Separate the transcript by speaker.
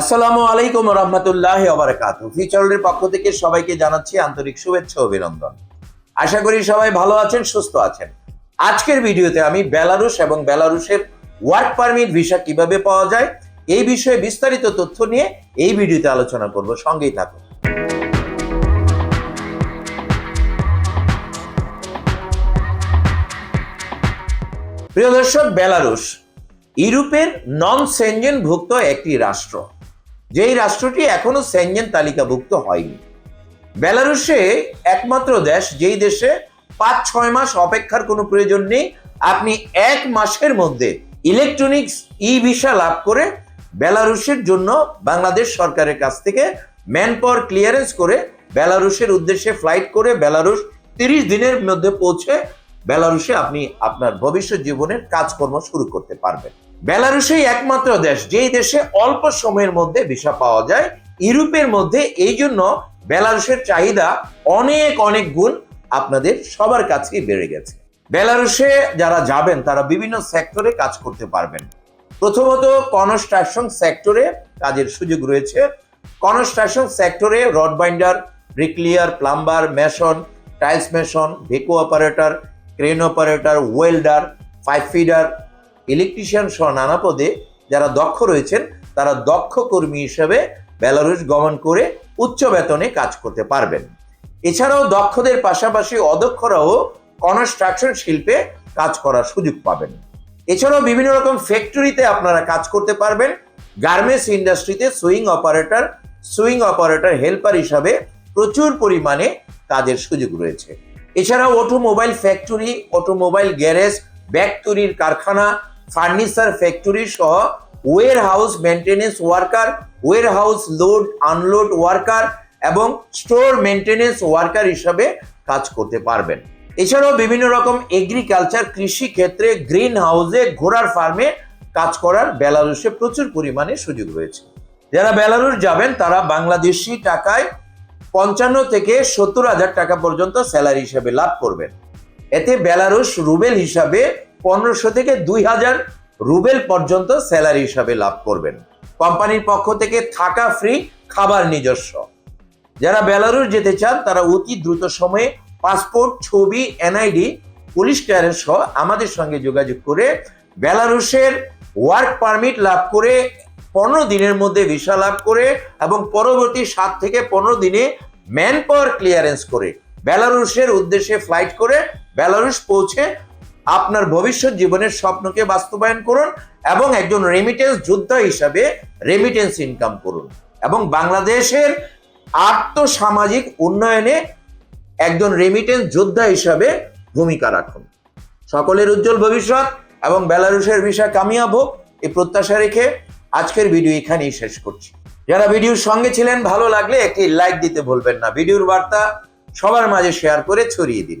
Speaker 1: আসসালামু আলাইকুম রহমতুল্লাহ আবরাকাত ফিচারের পক্ষ থেকে সবাইকে জানাচ্ছি আন্তরিক শুভেচ্ছা অভিনন্দন। আশা করি সবাই ভালো আছেন, সুস্থ আছেন। আজকের ভিডিওতে আমি বেলারুশ এবং বেলারুশের ওয়ার্ক পারমিট ভিসা কীভাবে পাওয়া যায়, এই বিষয়ে বিস্তারিত তথ্য নিয়ে এই ভিডিওতে আলোচনা করব, সঙ্গেই থাকুন। প্রিয় দর্শক, বেলারুশ ইউরোপের নন সেনজেন ভুক্ত একটি রাষ্ট্র। যেই রাষ্ট্রটি এখনও সেনজেন তালিকাভুক্ত হয়নি। বেলারুশে একমাত্র দেশ, যেই দেশে পাঁচ, ছয় মাস অপেক্ষার কোনো প্রয়োজন নেই, আপনি এক মাসের মধ্যে ইলেকট্রনিক্স ই ভিসা লাভ করে বেলারুশের জন্য বাংলাদেশ সরকারের কাছ থেকে ম্যান পাওয়ার ক্লিয়ারেন্স করে বেলারুশের উদ্দেশ্যে ফ্লাইট করে বেলারুশ তিরিশ দিনের মধ্যে পৌঁছে বেলারুশে আপনি আপনার ভবিষ্যৎ জীবনের কাজকর্ম শুরু করতে পারবেন। বেলারুশেই একমাত্র দেশ, যেই দেশে অল্প সময়ের মধ্যে ভিসা পাওয়া যায়। ইউরোপের মধ্যে এই জন্য বেলারুশের চাহিদা অনেক অনেক গুণ আপনাদের সবার কাছেই বেড়ে গেছে। বেলারুশে যারা যাবেন, তারা বিভিন্ন সেক্টরে কাজ করতে পারবেন। প্রথমত কনস্ট্রাকশন সেক্টরে কাজের সুযোগ রয়েছে। কনস্ট্রাকশন সেক্টরে rod binder, bricklayer, plumber, mason, tiles mason, ভেকো operator, crane operator, welder, pipe feeder electrician সহ নানা পদে যারা দক্ষ রয়েছেন, তারা দক্ষ কর্মী হিসেবে বেলারুশ গমন করে উচ্চ বেতনে কাজ করতে পারবেন। এছাড়াও দক্ষদের পাশাপাশি অদক্ষরাও কনস্ট্রাকশন শিল্পে কাজ করার সুযোগ পাবেন। এছাড়াও বিভিন্ন রকম ফ্যাক্টরিতে আপনারা কাজ করতে পারবেন। গার্মেন্টস ইন্ডাস্ট্রিতে sewing operator sewing operator helper হিসাবে প্রচুর পরিমাণে কাজের সুযোগ রয়েছে। এছাড়াও automobile factory automobile garage bag তৈরির কারখানা ফার্নিচার ফ্যাক্টরি সহ warehouse maintenance worker warehouse load unload worker এবং স্টোর মেনটেনেন্স ওয়ার্কার হিসাবে কাজ করতে পারবেন। এছাড়াও বিভিন্ন রকম এগ্রিকালচার কৃষি ক্ষেত্রে গ্রিন হাউসে ঘোড়ার ফার্মে কাজ করার বেলারুশে প্রচুর পরিমাণে সুযোগ রয়েছে। যারা বেলারুশ যাবেন, তারা বাংলাদেশি টাকায় পঞ্চান্ন থেকে সত্তর হাজার টাকা পর্যন্ত স্যালারি হিসাবে লাভ করবেন। এতে বেলারুশ, রুবেল হিসাবে পনেরোশো থেকে দুই হাজার রুবেল পর্যন্ত স্যালারি হিসাবে লাভ করবেন। কোম্পানির পক্ষ থেকে থাকা ফ্রি খাবার নিজস্ব। যারা বেলারুশ যেতে চান, তারা অতি দ্রুত সময়ে পাসপোর্ট, ছবি, এনআইডি, পুলিশ ক্লিয়ারেন্স সহ আমাদের সঙ্গে যোগাযোগ করে বেলারুসের ওয়ার্ক পারমিট লাভ করে পনেরো দিনের মধ্যে ভিসা লাভ করে এবং পরবর্তী সাত থেকে পনেরো দিনে ম্যান পাওয়ার ক্লিয়ারেন্স করে বেলারুসের উদ্দেশ্যে ফ্লাইট করে বেলারুস পৌঁছে আপনার ভবিষ্যৎ জীবনের স্বপ্নকে বাস্তবায়ন করুন এবং একজন রেমিটেন্স যোদ্ধা হিসাবে রেমিটেন্স ইনকাম করুন। এবং বাংলাদেশের আর্থসামাজিক উন্নয়নে একজন রেমিটেন্স যোদ্ধা হিসাবে ভূমিকা রাখুন। সকলের উজ্জ্বল ভবিষ্যৎ এবং বেলারুশের বিষয় কামিয়াব হোক এই প্রত্যাশা রেখে আজকের ভিডিও এখানেই শেষ করছি। যারা ভিডিওর সঙ্গে ছিলেন, ভালো লাগলে একটি লাইক দিতে ভুলবেন না। ভিডিওর বার্তা সবার মাঝে শেয়ার করে ছড়িয়ে দিন।